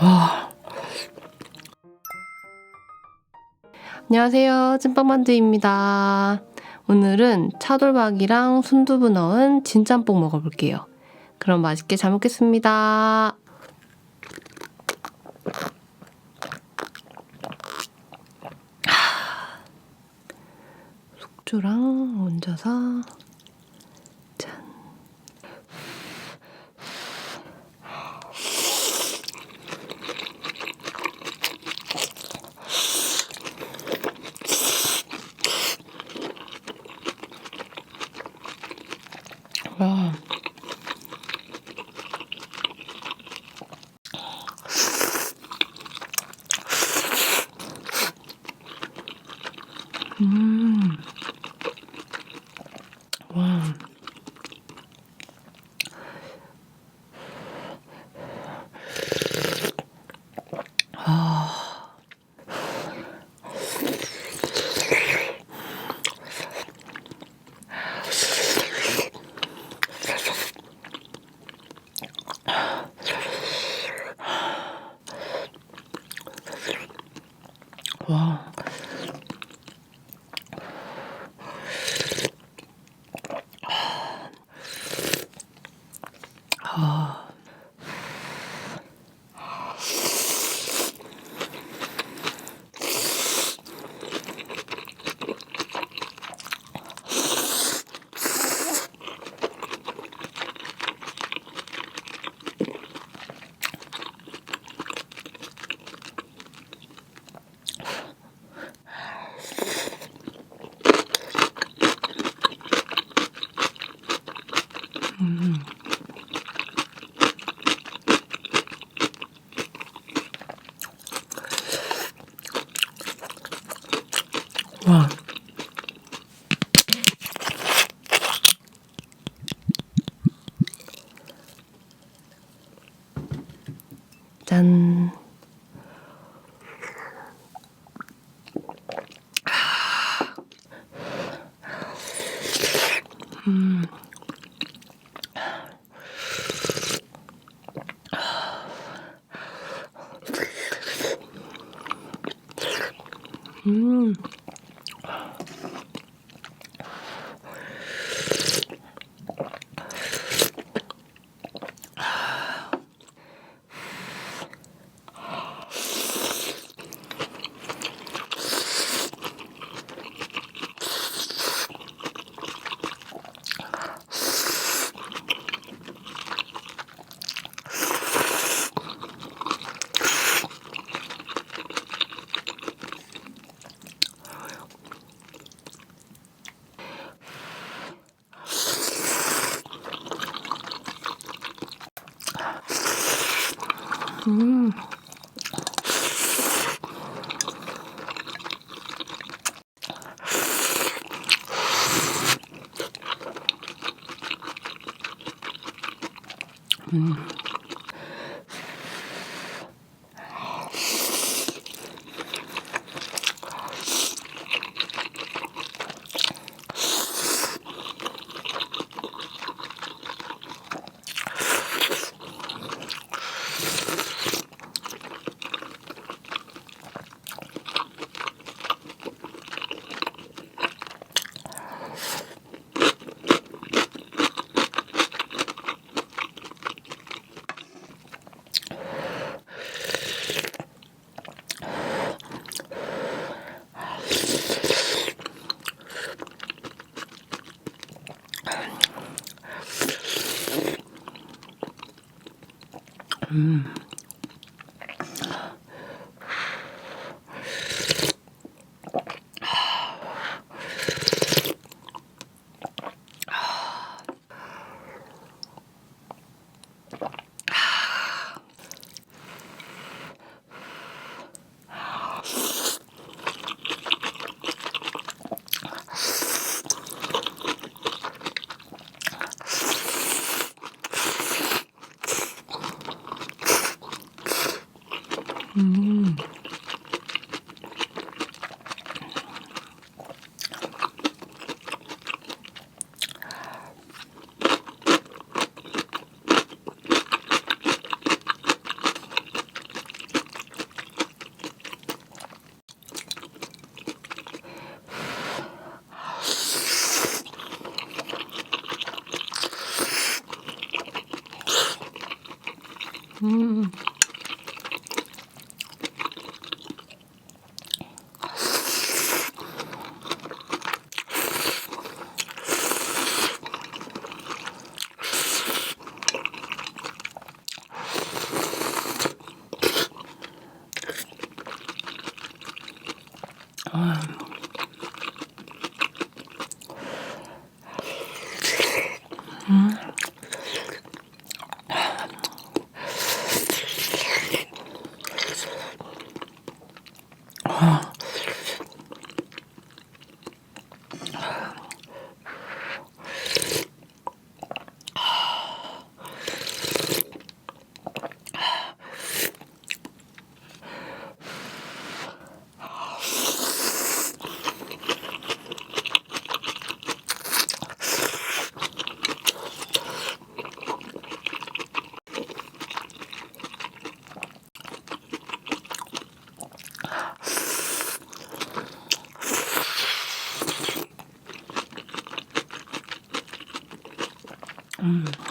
와. 안녕하세요. 찐빵만두입니다. 오늘은 차돌박이랑 순두부 넣은 진짬뽕 먹어볼게요. 그럼 맛있게 잘 먹겠습니다. 속주랑 얹어서 음. 와. 음. 음. 음. 음. 음. Mm. Mm.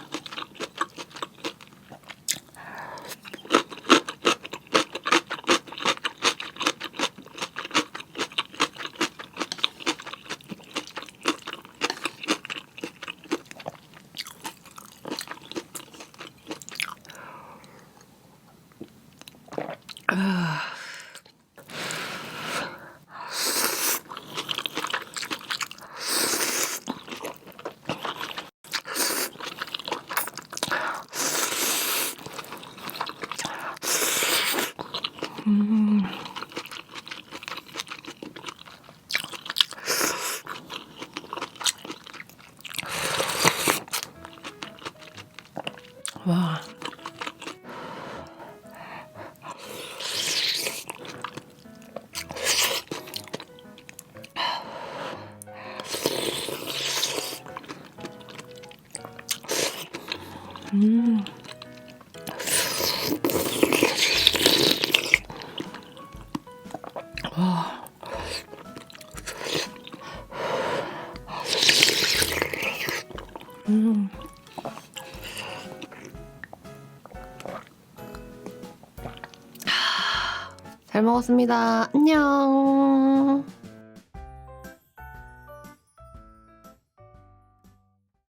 와. 음. 와. 음. 잘 먹었습니다. 안녕.